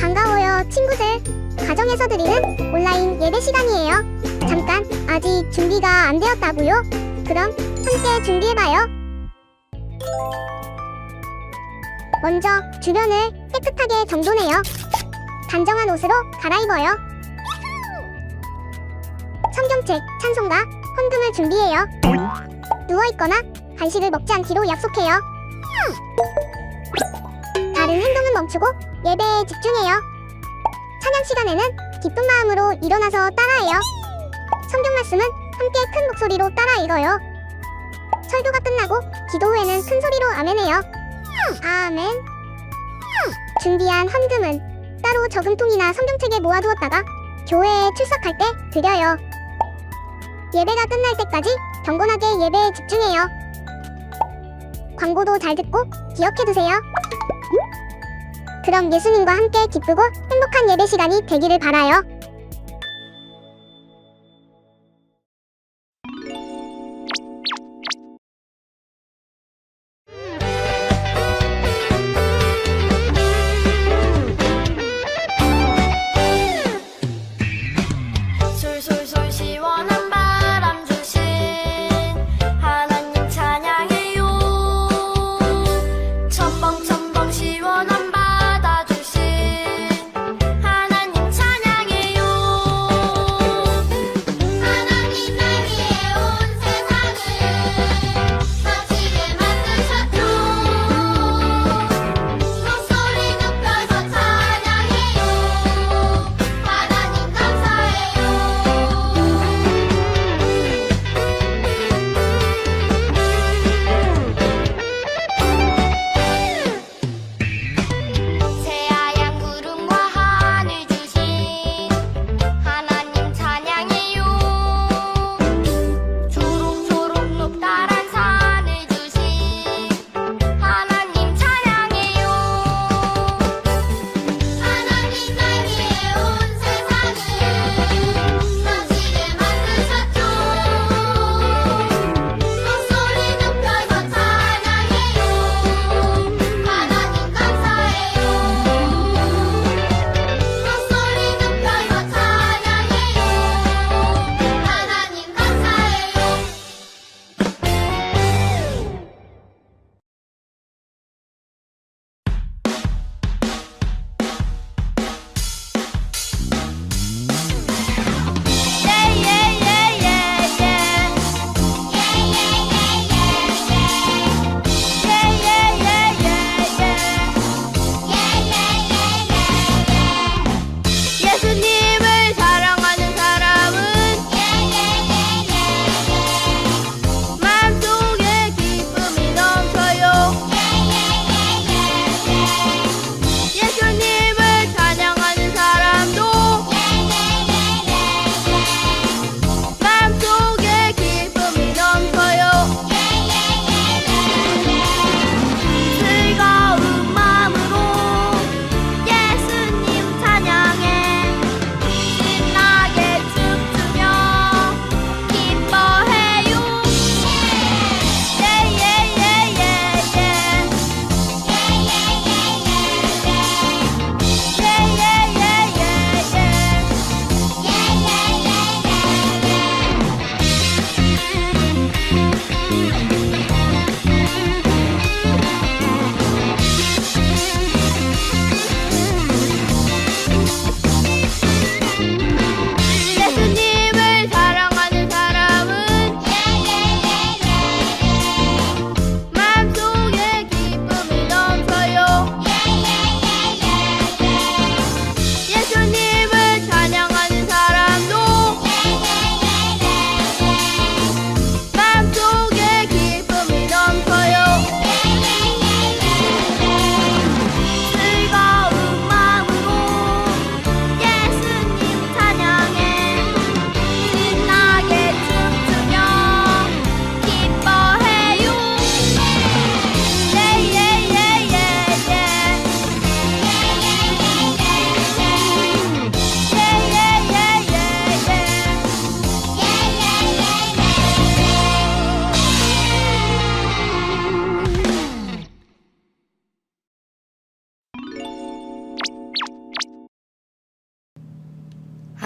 반가워요, 친구들. 가정에서 드리는 온라인 예배 시간이에요. 잠깐, 아직 준비가 안 되었다고요? 그럼 함께 준비해봐요. 먼저 주변을 깨끗하게 정돈해요. 단정한 옷으로 갈아입어요. 성경책, 찬송가, 헌금을 준비해요. 누워있거나 간식을 먹지 않기로 약속해요. 다른 행동은 멈추고 예배에 집중해요. 찬양 시간에는 기쁜 마음으로 일어나서 따라해요. 성경 말씀은 함께 큰 목소리로 따라 읽어요. 설교가 끝나고 기도 후에는 큰 소리로 아멘해요. 아멘. 준비한 헌금은 따로 저금통이나 성경책에 모아두었다가 교회에 출석할 때 드려요. 예배가 끝날 때까지 경건하게 예배에 집중해요. 광고도 잘 듣고 기억해두세요. 그럼 예수님과 함께 기쁘고 행복한 예배 시간이 되기를 바라요.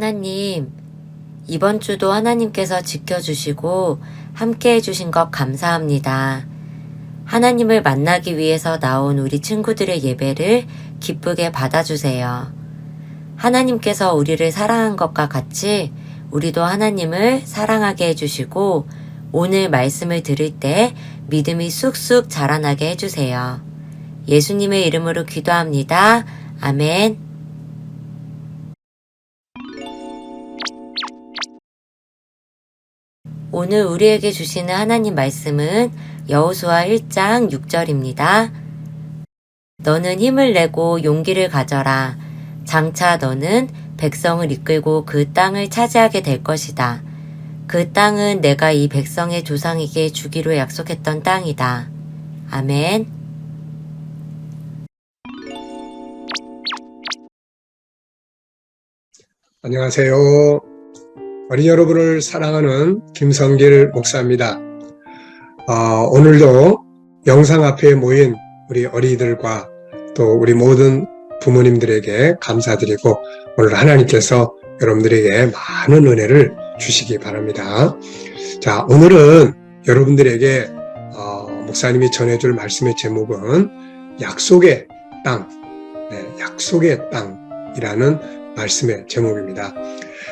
하나님, 이번 주도 하나님께서 지켜주시고 함께 해주신 것 감사합니다. 하나님을 만나기 위해서 나온 우리 친구들의 예배를 기쁘게 받아주세요. 하나님께서 우리를 사랑한 것과 같이 우리도 하나님을 사랑하게 해주시고 오늘 말씀을 들을 때 믿음이 쑥쑥 자라나게 해주세요. 예수님의 이름으로 기도합니다. 아멘. 오늘 우리에게 주시는 하나님 말씀은 여호수아 1장 6절입니다. 너는 힘을 내고 용기를 가져라. 장차 너는 백성을 이끌고 그 땅을 차지하게 될 것이다. 그 땅은 내가 이 백성의 조상에게 주기로 약속했던 땅이다. 아멘. 안녕하세요. 어린 여러분을 사랑하는 김성길 목사입니다. 어, 오늘도 영상 앞에 모인 우리 어린이들과 또 우리 모든 부모님들에게 감사드리고 오늘 하나님께서 여러분들에게 많은 은혜를 주시기 바랍니다. 자, 오늘은 여러분들에게 어, 목사님이 전해줄 말씀의 제목은 약속의 땅, 네, 약속의 땅이라는 말씀의 제목입니다.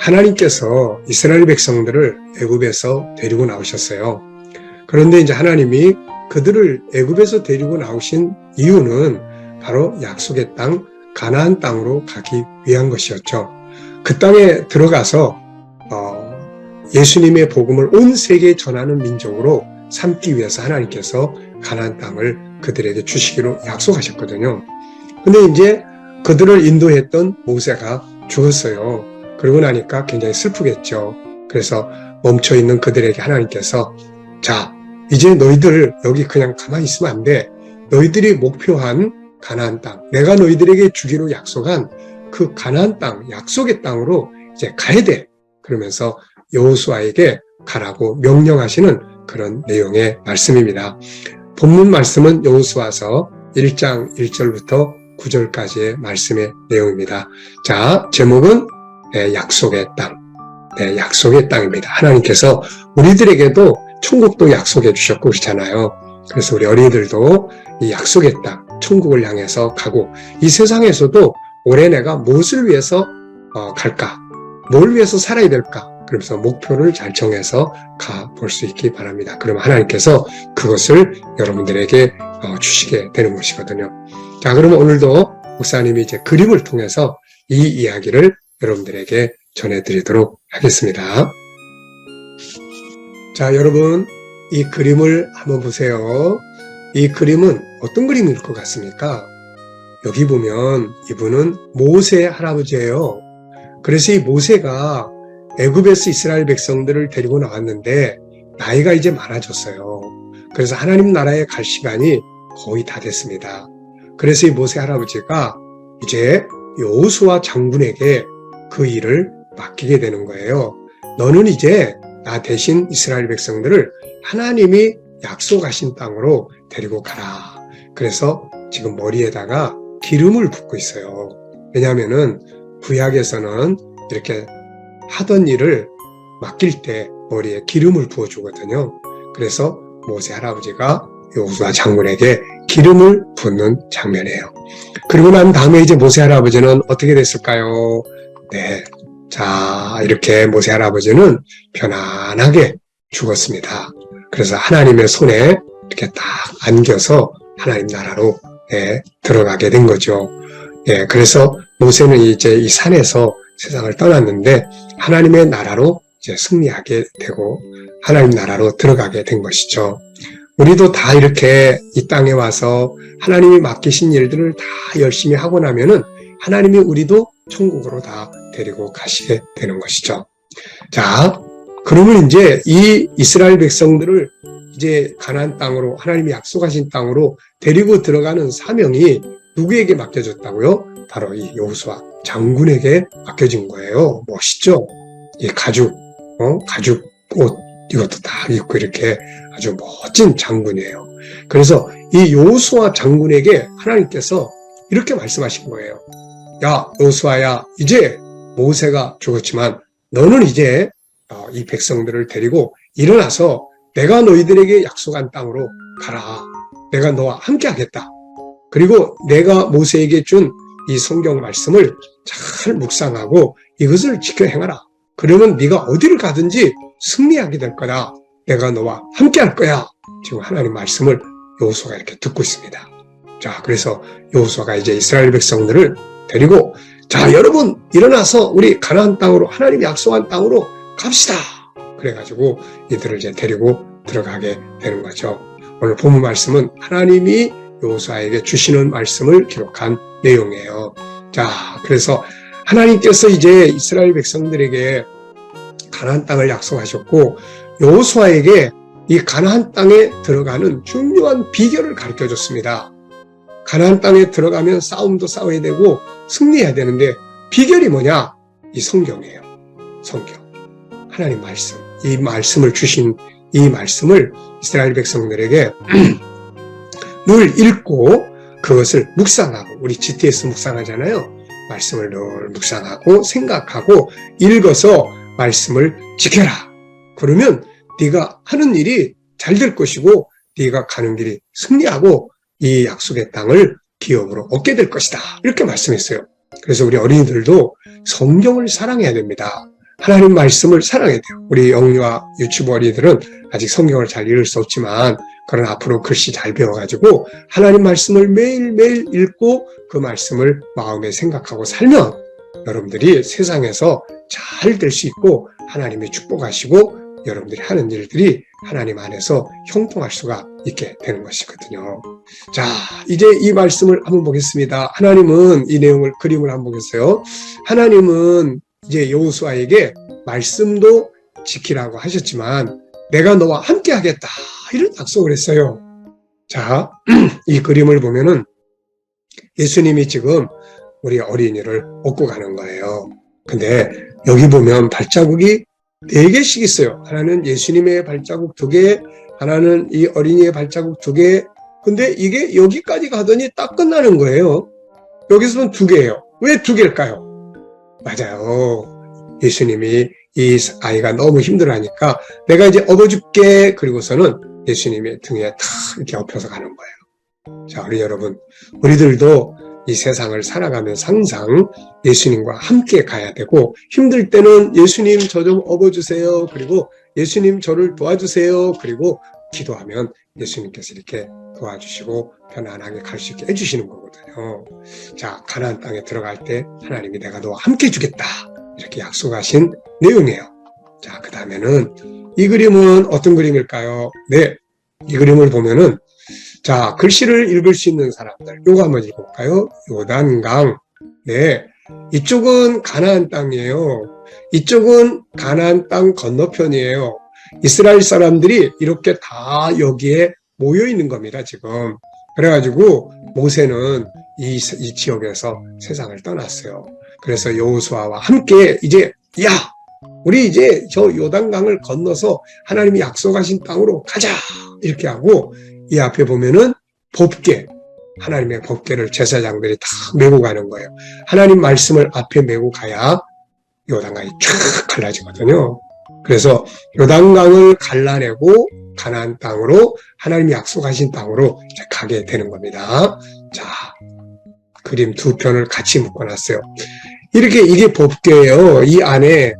하나님께서 이스라엘 백성들을 애굽에서 데리고 나오셨어요. 그런데 이제 하나님이 그들을 애굽에서 데리고 나오신 이유는 바로 약속의 땅 가나안 땅으로 가기 위한 것이었죠. 그 땅에 들어가서 어, 예수님의 복음을 온 세계에 전하는 민족으로 삼기 위해서 하나님께서 가나안 땅을 그들에게 주시기로 약속하셨거든요. 근데 이제 그들을 인도했던 모세가 죽었어요. 그러고 나니까 굉장히 슬프겠죠. 그래서 멈춰 있는 그들에게 하나님께서 자, 이제 너희들 여기 그냥 가만히 있으면 안 돼. 너희들이 목표한 가나안 땅, 내가 너희들에게 주기로 약속한 그 가나안 땅, 약속의 땅으로 이제 가야 돼. 그러면서 여호수아에게 가라고 명령하시는 그런 내용의 말씀입니다. 본문 말씀은 여호수아서 1장 1절부터 9절까지의 말씀의 내용입니다. 자, 제목은 네, 약속의 땅. 네, 약속의 땅입니다. 하나님께서 우리들에게도 천국도 약속해 주셨고 그렇잖아요. 그래서 우리 어린이들도 이 약속의 땅, 천국을 향해서 가고 이 세상에서도 올해 내가 무엇을 위해서 어, 갈까? 뭘 위해서 살아야 될까? 그러면서 목표를 잘 정해서 가 볼 수 있기 바랍니다. 그러면 하나님께서 그것을 여러분들에게 어, 주시게 되는 것이거든요. 자, 그러면 오늘도 목사님이 이제 그림을 통해서 이 이야기를 여러분들에게 전해드리도록 하겠습니다. 자, 여러분, 이 그림을 한번 보세요. 이 그림은 어떤 그림일 것 같습니까? 여기 보면 이분은 모세 할아버지예요. 그래서 이 모세가 애굽에서 이스라엘 백성들을 데리고 나왔는데 나이가 이제 많아졌어요. 그래서 하나님 나라에 갈 시간이 거의 다 됐습니다. 그래서 이 모세 할아버지가 이제 여호수아 장군에게 그 일을 맡기게 되는 거예요. 너는 이제 나 대신 이스라엘 백성들을 하나님이 약속하신 땅으로 데리고 가라. 그래서 지금 머리에다가 기름을 붓고 있어요. 왜냐하면은 구약에서는 이렇게 하던 일을 맡길 때 머리에 기름을 부어주거든요. 그래서 모세 할아버지가 여호수아 장군에게 기름을 붓는 장면이에요. 그리고 난 다음에 이제 모세 할아버지는 어떻게 됐을까요? 네. 자, 이렇게 모세 할아버지는 편안하게 죽었습니다. 그래서 하나님의 손에 이렇게 딱 안겨서 하나님 나라로 예, 들어가게 된 거죠. 예, 그래서 모세는 이제 이 산에서 세상을 떠났는데 하나님의 나라로 이제 승리하게 되고 하나님 나라로 들어가게 된 것이죠. 우리도 다 이렇게 이 땅에 와서 하나님이 맡기신 일들을 다 열심히 하고 나면은 하나님이 우리도 천국으로 다 데리고 가시게 되는 것이죠. 자, 그러면 이제 이 이스라엘 백성들을 이제 가나안 땅으로 하나님이 약속하신 땅으로 데리고 들어가는 사명이 누구에게 맡겨졌다고요? 바로 이 여호수아 장군에게 맡겨진 거예요. 멋있죠? 이 가죽, 어? 가죽 옷 이것도 다 입고 이렇게 아주 멋진 장군이에요. 그래서 이 여호수아 장군에게 하나님께서 이렇게 말씀하신 거예요. 야, 여호수아야, 이제 모세가 죽었지만 너는 이제 어, 이 백성들을 데리고 일어나서 내가 너희들에게 약속한 땅으로 가라. 내가 너와 함께 하겠다. 그리고 내가 모세에게 준 이 성경 말씀을 잘 묵상하고 이것을 지켜 행하라. 그러면 네가 어디를 가든지 승리하게 될 거다. 내가 너와 함께 할 거야. 지금 하나님 말씀을 여호수아가 이렇게 듣고 있습니다. 자, 그래서 여호수아가 이제 이스라엘 백성들을 데리고 자, 여러분 일어나서 우리 가나안 땅으로 하나님이 약속한 땅으로 갑시다. 그래가지고 이들을 이제 데리고 들어가게 되는 거죠. 오늘 본문 말씀은 하나님이 여호수아에게 주시는 말씀을 기록한 내용이에요. 자, 그래서 하나님께서 이제 이스라엘 백성들에게 가나안 땅을 약속하셨고 여호수아에게 이 가나안 땅에 들어가는 중요한 비결을 가르쳐 줬습니다. 가나안 땅에 들어가면 싸움도 싸워야 되고 승리해야 되는데 비결이 뭐냐? 이 성경이에요. 성경. 하나님 말씀. 이 말씀을 주신 이 말씀을 이스라엘 백성들에게 늘 읽고 그것을 묵상하고 우리 GTS 묵상하잖아요. 말씀을 늘 묵상하고 생각하고 읽어서 말씀을 지켜라. 그러면 네가 하는 일이 잘 될 것이고 네가 가는 길이 승리하고 이 약속의 땅을 기업으로 얻게 될 것이다. 이렇게 말씀했어요. 그래서 우리 어린이들도 성경을 사랑해야 됩니다. 하나님 말씀을 사랑해야 돼요. 우리 영유아 유치부 어린이들은 아직 성경을 잘 읽을 수 없지만 그런 앞으로 글씨 잘 배워가지고 하나님 말씀을 매일매일 읽고 그 말씀을 마음에 생각하고 살면 여러분들이 세상에서 잘 될 수 있고 하나님이 축복하시고 여러분들이 하는 일들이 하나님 안에서 형통할 수가 있게 되는 것이거든요. 자, 이제 이 말씀을 한번 보겠습니다. 하나님은 이 내용을 그림을 한번 보겠어요. 하나님은 이제 여호수아에게 말씀도 지키라고 하셨지만 내가 너와 함께 하겠다. 이런 약속을 했어요. 자, 이 그림을 보면은 예수님이 지금 우리 어린이를 업고 가는 거예요. 근데 여기 보면 발자국이 네 개씩 있어요. 하나는 예수님의 발자국 두 개, 하나는 이 어린이의 발자국 두 개. 근데 이게 여기까지 가더니 딱 끝나는 거예요. 여기서는 두 개예요. 왜 두 개일까요? 맞아요. 예수님이 이 아이가 너무 힘들어하니까 내가 이제 업어줄게. 그리고서는 예수님의 등에 탁 이렇게 엎혀서 가는 거예요. 자, 우리 여러분, 우리들도 이 세상을 살아가면서 항상 예수님과 함께 가야 되고 힘들 때는 예수님 저 좀 업어주세요. 그리고 예수님 저를 도와주세요. 그리고 기도하면 예수님께서 이렇게 도와주시고 편안하게 갈 수 있게 해주시는 거거든요. 자, 가나안 땅에 들어갈 때 하나님이 내가 너와 함께 해주겠다. 이렇게 약속하신 내용이에요. 자, 그 다음에는 이 그림은 어떤 그림일까요? 네, 이 그림을 보면은 자, 글씨를 읽을 수 있는 사람들. 요거 한번 읽어볼까요? 요단강. 네. 이쪽은 가나안 땅이에요. 이쪽은 가나안 땅 건너편이에요. 이스라엘 사람들이 이렇게 다 여기에 모여 있는 겁니다, 지금. 그래가지고 모세는 이, 이 지역에서 세상을 떠났어요. 그래서 여호수아와 함께 이제 야, 우리 이제 저 요단강을 건너서 하나님이 약속하신 땅으로 가자. 이렇게 하고 이 앞에 보면은 법계, 하나님의 법계를 제사장들이 다 메고 가는 거예요. 하나님 말씀을 앞에 메고 가야 요단강이 쫙 갈라지거든요. 그래서 요단강을 갈라내고 가나안 땅으로 하나님이 약속하신 땅으로 가게 되는 겁니다. 자, 그림 두 편을 같이 묶어놨어요. 이렇게 이게 법계예요. 이 안에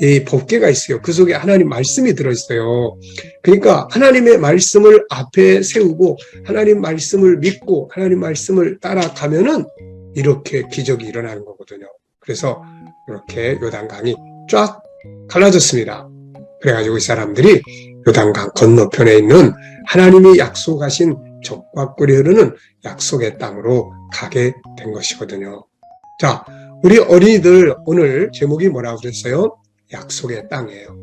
이 법계가 있어요. 그 속에 하나님 말씀이 들어있어요. 그러니까 하나님의 말씀을 앞에 세우고 하나님 말씀을 믿고 하나님 말씀을 따라가면은 이렇게 기적이 일어나는 거거든요. 그래서 이렇게 요단강이 쫙 갈라졌습니다. 그래가지고 이 사람들이 요단강 건너편에 있는 하나님이 약속하신 적과 꿀이 흐르는 약속의 땅으로 가게 된 것이거든요. 자, 우리 어린이들 오늘 제목이 뭐라고 그랬어요? 약속의 땅이에요.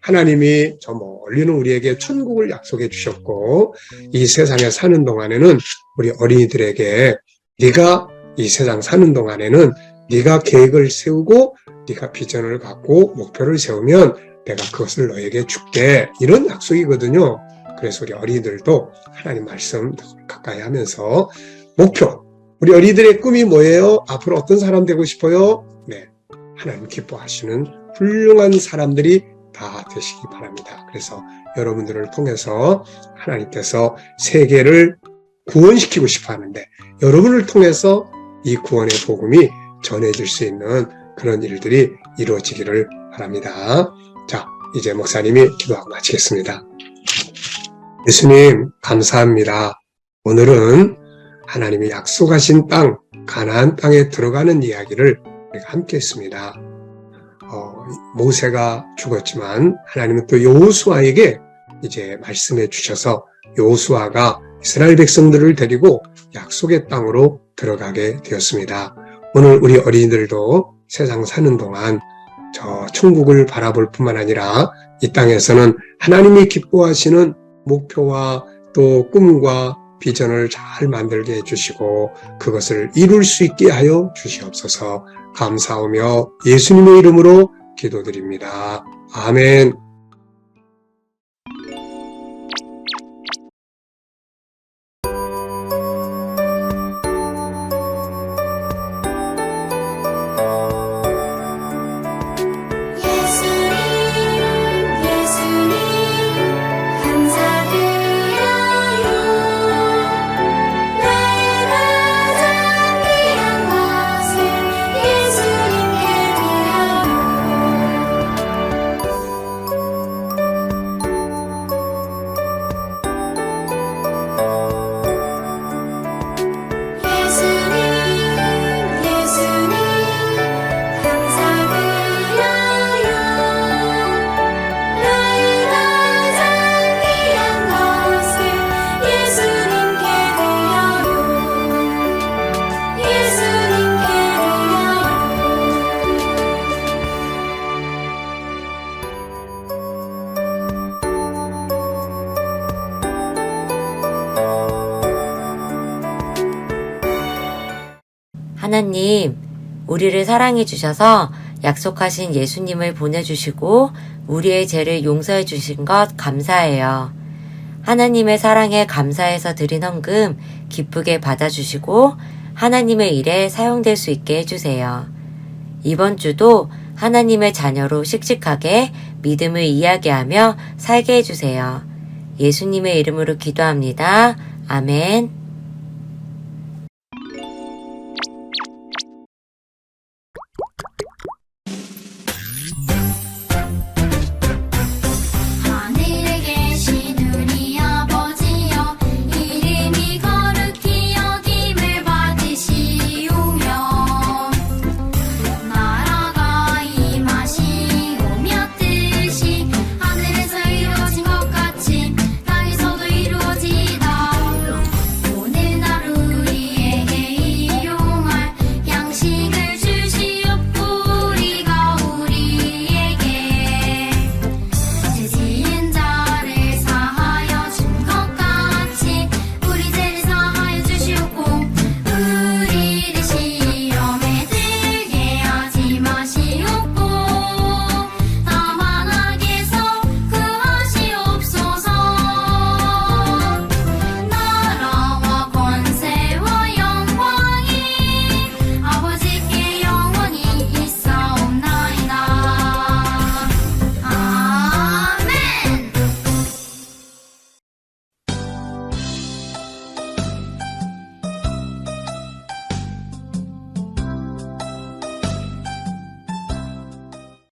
하나님이 저 멀리는 우리에게 천국을 약속해 주셨고 이 세상에 사는 동안에는 우리 어린이들에게 네가 이 세상 사는 동안에는 네가 계획을 세우고 네가 비전을 갖고 목표를 세우면 내가 그것을 너에게 줄게 이런 약속이거든요. 그래서 우리 어린이들도 하나님 말씀 가까이 하면서 목표 우리 어린이들의 꿈이 뭐예요? 앞으로 어떤 사람 되고 싶어요? 네. 하나님 기뻐하시는 훌륭한 사람들이 다 되시기 바랍니다. 그래서 여러분들을 통해서 하나님께서 세계를 구원시키고 싶어 하는데 여러분을 통해서 이 구원의 복음이 전해질 수 있는 그런 일들이 이루어지기를 바랍니다. 자, 이제 목사님이 기도하고 마치겠습니다. 예수님, 감사합니다. 오늘은 하나님이 약속하신 땅, 가나안 땅에 들어가는 이야기를 함께 했습니다. 어, 모세가 죽었지만 하나님은 또 여호수아에게 이제 말씀해 주셔서 여호수아가 이스라엘 백성들을 데리고 약속의 땅으로 들어가게 되었습니다. 오늘 우리 어린이들도 세상 사는 동안 저 천국을 바라볼 뿐만 아니라 이 땅에서는 하나님이 기뻐하시는 목표와 또 꿈과 비전을 잘 만들게 해주시고 그것을 이룰 수 있게 하여 주시옵소서 감사하며 예수님의 이름으로 기도드립니다. 아멘. 하나님, 우리를 사랑해 주셔서 약속하신 예수님을 보내주시고 우리의 죄를 용서해 주신 것 감사해요. 하나님의 사랑에 감사해서 드린 헌금 기쁘게 받아주시고 하나님의 일에 사용될 수 있게 해주세요. 이번 주도 하나님의 자녀로 씩씩하게 믿음을 이야기하며 살게 해주세요. 예수님의 이름으로 기도합니다. 아멘.